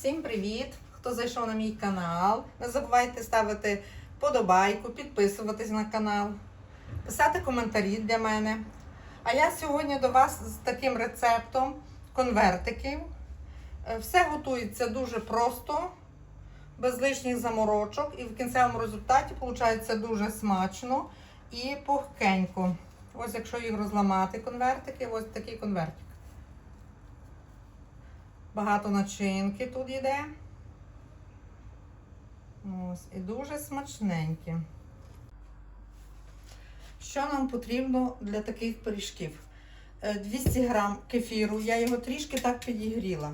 Всім привіт! Хто зайшов на мій канал. Не забувайте ставити подобайку, підписуватись на канал, писати коментарі для мене. А я сьогодні до вас з таким рецептом конвертиків. Е, Все готується дуже просто, без лишніх заморочок, і в кінцевому результаті виходить дуже смачно і пухкенько. Ось якщо їх розламати конвертики, ось такий конвертик. Багато начинки тут йде. Ось, і дуже смачненькі. Що нам потрібно для таких пиріжків? Е, 200 грам кефіру, я його трішки так підігріла.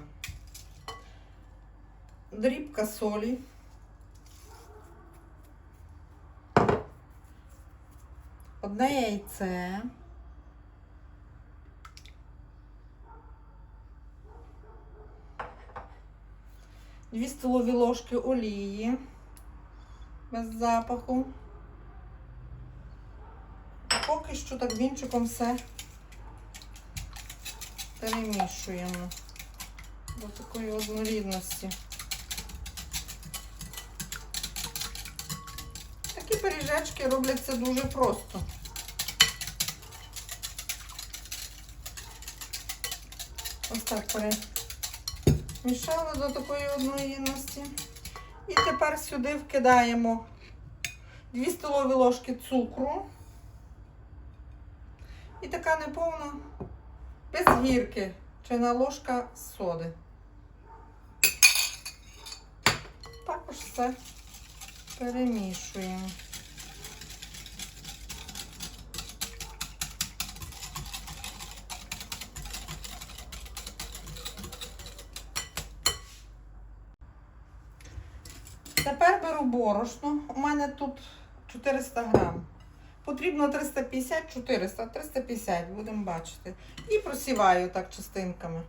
Дрібка солі. Одне яйце. Дві столові ложки олії без запаху. Поки що так вінчиком все перемішуємо до такої однорідності. Такі пиріжечки робляться дуже просто. Ось так перемішали до такої однорідності. І тепер сюди вкидаємо 2 столові ложки цукру. І така неповна без гірки чайна ложка соди. Також все перемішуємо. Тепер беру борошно. У мене тут 400 грам. Потрібно 350-400, 350, будемо бачити. І просіваю так частинками.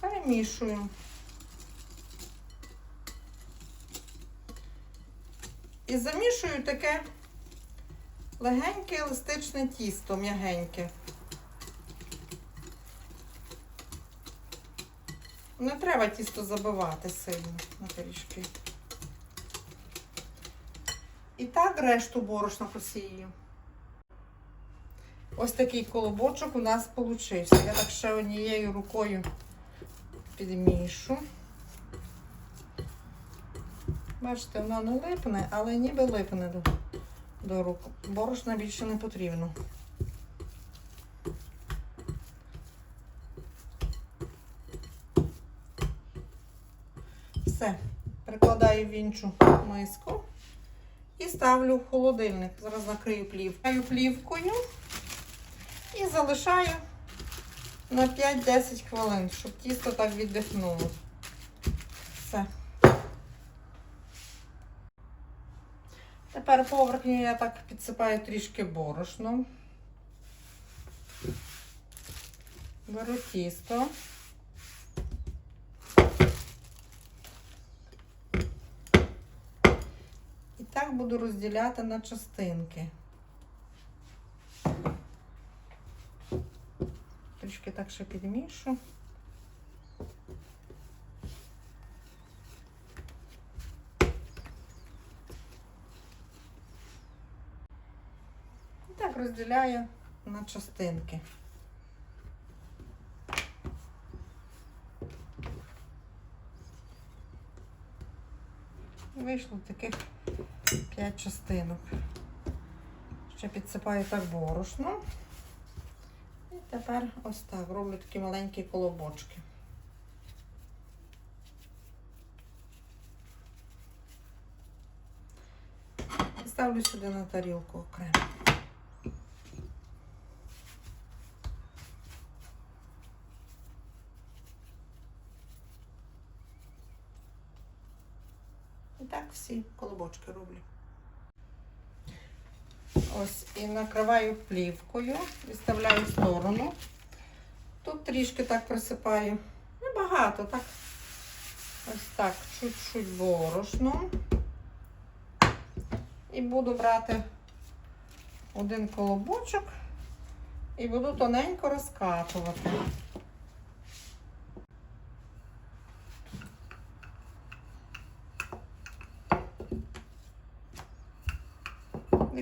Перемішую. І замішую таке легеньке еластичне тісто, м'ягеньке. Не треба тісто забивати сильно на пиріжки. І так решту борошна посію. Ось такий колобочок у нас получився. Я так ще однією рукою підмішу. Бачите, вона не липне, але ніби липне до, рук. Борошна більше не потрібно. Все, перекладаю в іншу миску і ставлю в холодильник. Зараз накрию плівкою плівкою і залишаю на 5-10 хвилин, щоб тісто так віддихнуло. Все. Тепер поверхню я так підсипаю трішки борошном. Беру тісто. І так буду розділяти на частинки. Трішки так ще підмішу. І так розділяю на частинки. Вийшло таких 5 частинок. Ще підсипаю так борошно. І тепер ось так роблю такі маленькі колобочки. Ставлю сюди на тарілку окремо. І так всі роблю. Ось і накриваю плівкою, відставляю в сторону. Тут трішки так присипаю. Небагато, так. Ось так, чуть-чуть борошно. І буду брати один колобочок і буду тоненько розкатувати.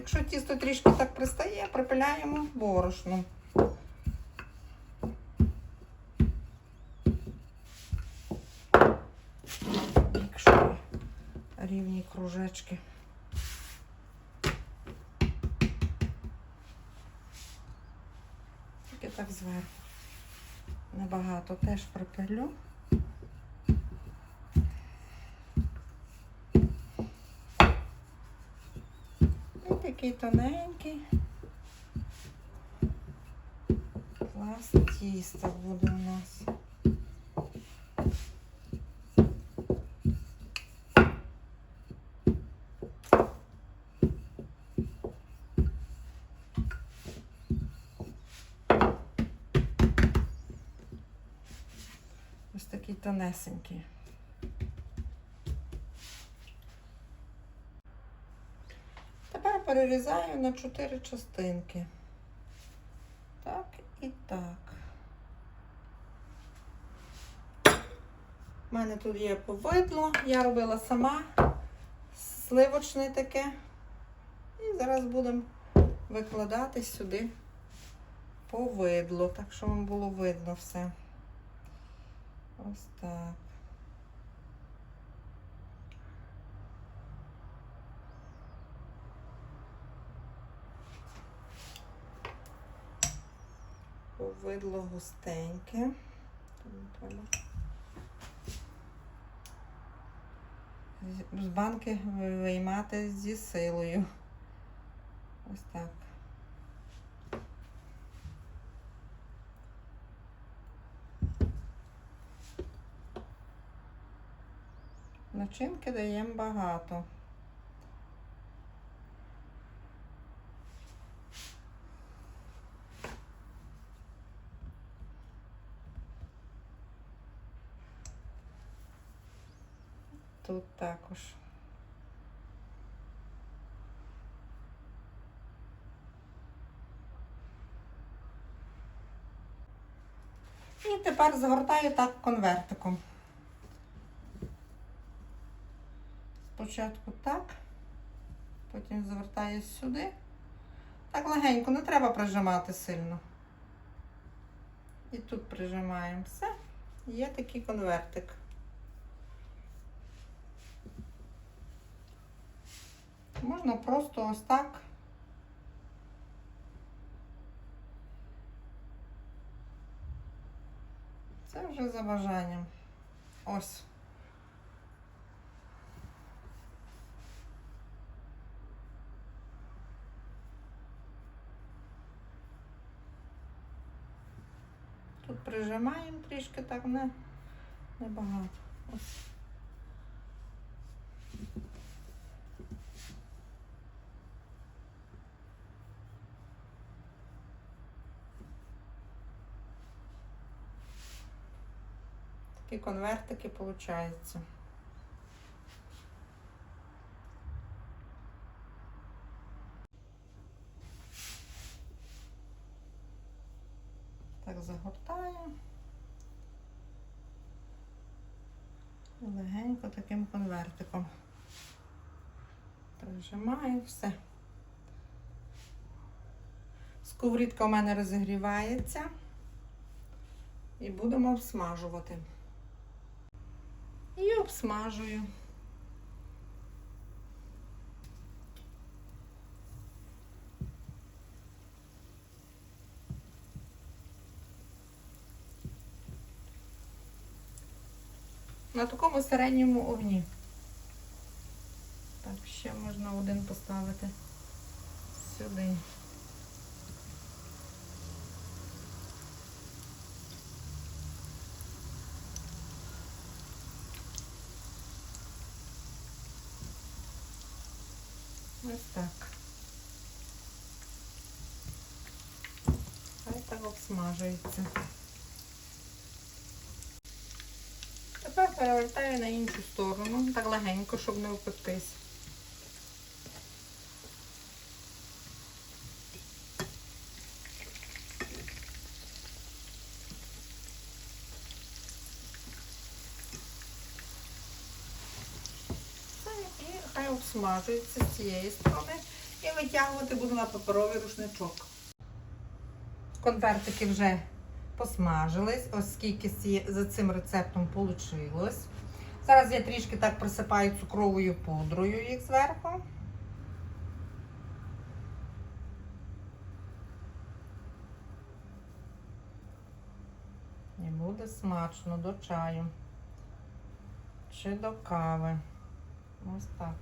Якщо тісто трішки так пристає, припиляємо борошном. Якщо рівні кружечки. Тільки так зверху. Небагато теж припилю. І такий тоненький. Клас тіста буде у нас. Ось такий тонесенький. Тепер перерізаю на чотири частинки. Так і так. У мене тут є повидло, я робила сама сливочне таке. І зараз будемо викладати сюди повидло, так що вам було видно все. Ось так. Повидло густеньке. З банки виймати зі силою. Ось так. Начинки даємо багато. Тут також. І тепер загортаю так конвертиком. Спочатку так, потім завертаю сюди. Так легенько, не треба прижимати сильно. І тут прижимаємо все. Є такий конвертик. Можна просто ось так. Це вже за бажанням. Ось. Тут прижимаємо трішки так не, небагато. Ось. Такі конвертики получаються. Так загортаю. Легенько таким конвертиком. Прижимаю все. Сковорідка у мене розігрівається. І будемо обсмажувати. І обсмажую. На такому середньому огні. Так, ще можна один поставити сюди. Ось так. Хай так обсмажується. Тепер перевертаю на іншу сторону, так легенько, щоб не опектись. Просмажуються з цієї сторони і витягувати буду на паперовий рушничок. Конвертики вже посмажились, оскільки за цим рецептом вийшло. Зараз я трішки так присипаю цукровою пудрою їх зверху. І буде смачно до чаю. Чи до кави. Ось так.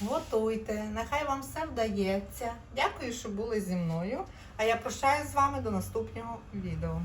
Готуйте, нехай вам все вдається. Дякую, що були зі мною. А я прощаюсь з вами до наступного відео.